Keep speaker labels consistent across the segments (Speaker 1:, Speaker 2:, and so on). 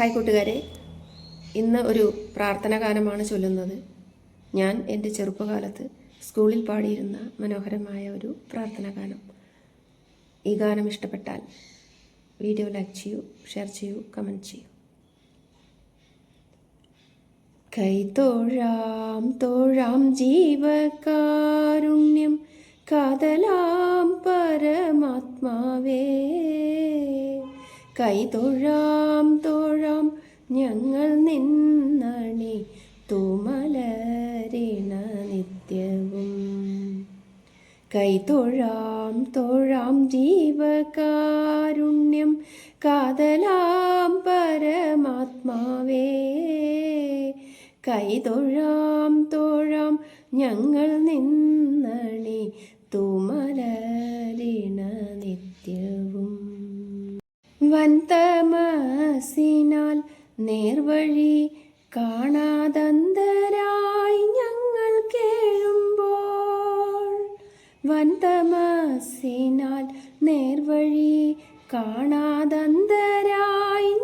Speaker 1: Hi കൂട്ടുകാരെ. ഇന്ന് ഒരു പ്രാർത്ഥന ഗാനമാണ് ചൊല്ലുന്നത്. ഞാൻ എന്റെ ചെറുപ്പകാലത്ത് സ്കൂളിൽ പാടിയിരുന്ന മനോഹരമായ ഒരു പ്രാർത്ഥന ഗാനം ഈ ഗാനം ഇഷ്ടപ്പെട്ടാൽ വീഡിയോ ലൈക്ക് ചെയ്യൂ ഷെയർ ചെയ്യൂ കമന്റ് ചെയ്യൂ. കൈത്തോഴാം തോഴാം ജീവകാരുണ്യം കാതലാം പരമാത്മാവേ. കൈതൊഴാം തോഴാം ഞങ്ങൾ നിന്നണി. തൂമലരിണ നിത്യവും. കൈതൊഴാം തോഴാം ജീവകാരുണ്യം. കാതലാം പരമാത്മാവേ. കൈതൊഴാം തോഴാം ഞങ്ങൾ നിന്നണി. തൂമലരിണ വൻതമസിനാൽ നേർവഴി കാണാതന്തരായി ഞങ്ങൾ കേഴുമ്പോൾ വൻതമസിനാൽ നേർവഴി കാണാതന്തരായി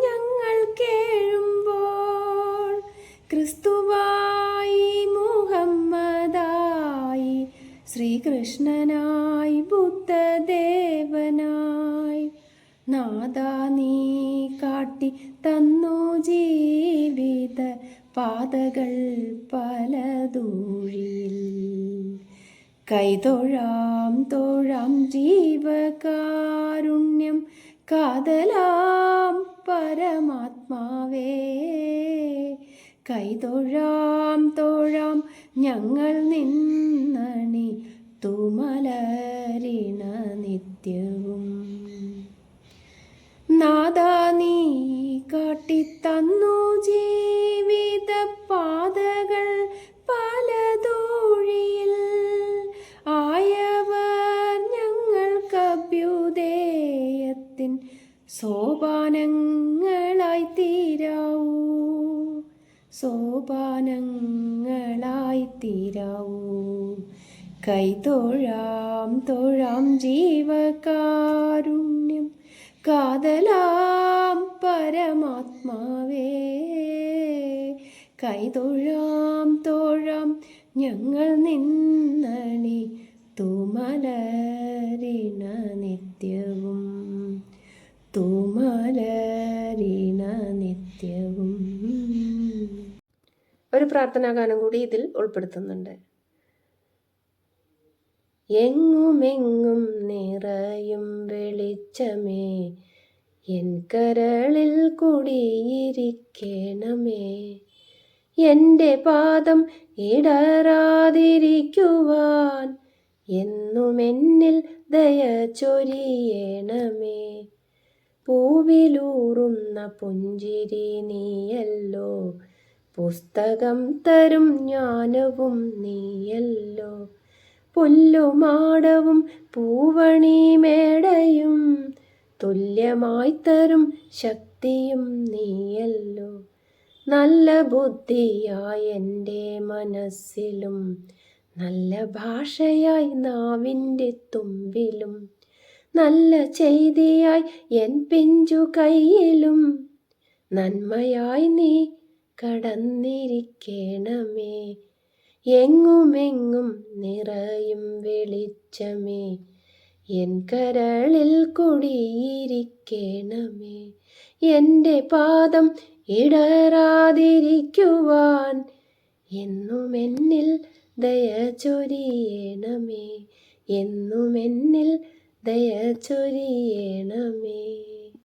Speaker 1: ഞങ്ങൾ കേഴുമ്പോൾ ക്രിസ്തുവായി മുഹമ്മദായി ശ്രീകൃഷ്ണനായി ബുദ്ധദേവനായി നാദാ നീ കാട്ടി തന്നു ജീവിത പാതകൾ പലതൂഴിൽ കൈതൊഴാം തോഴാം ജീവകാരുണ്യം കാതലാം പരമാത്മാവേ. കൈതൊഴാം തോഴാം ഞങ്ങൾ നിന്നണി തുമലരിണ നിത്യവും. നാദാ നീ കാട്ടിത്തന്നു ജീവിത പാതകൾ പലതോഴിയിൽ. ആയവർ ഞങ്ങൾക്കഭ്യുദയത്തിൻ സോപാനങ്ങളായി തീരാവൂ സോപാനങ്ങളായി തീരാവൂ കൈ തൊഴാം ജീവകാരുണ്യം. കാതലാം പരമാത്മാവേ. കൈതൊഴാം തോഴാം ഞങ്ങൾ നിന്നണി തുമലരിണ നിത്യവും. തുമലരിണ നിത്യവും. ഒരു പ്രാർത്ഥനാ ഗാനം കൂടി ഇതിൽ ഉൾപ്പെടുത്തുന്നുണ്ട്. എങ്ങുമെങ്ങും നിറയും വെളിച്ചമേ. എൻ കരളിൽ കുടിയിരിക്കണമേ. എന്റെ പാദം ഇടരാതിരിക്കുവാൻ എന്നും എന്നിൽ ദയ ചൊരിയണമേ. പൂവിലൂറുന്ന പുഞ്ചിരി നീയല്ലോ. പുസ്തകം തരും ജ്ഞാനവും നീയല്ലോ. പുല്ലുമാടവും പൂവണി മേടയും തുല്യമായി തരും ശക്തിയും നീയല്ലോ. നല്ല ബുദ്ധിയായി എന്റെ മനസ്സിലും നല്ല ഭാഷയായി നാവിന്റെ തുമ്പിലും നല്ല ചെയ്തിയായി എൻ പിഞ്ചു കയ്യിലും നന്മയായി നീ കടന്നിരിക്കണമേ. എങ്ങുമെങ്ങും നിറയും വെളിച്ചമേ. എൻ കരളിൽ കുടിയിരിക്കണമേ. എന്റെ പാദം ഇടറാതിരിക്കുവാൻ എന്നും എന്നിൽ ദയ ചൊരിയണമേ. എന്നും എന്നിൽ ദയ ചൊരിയണമേ.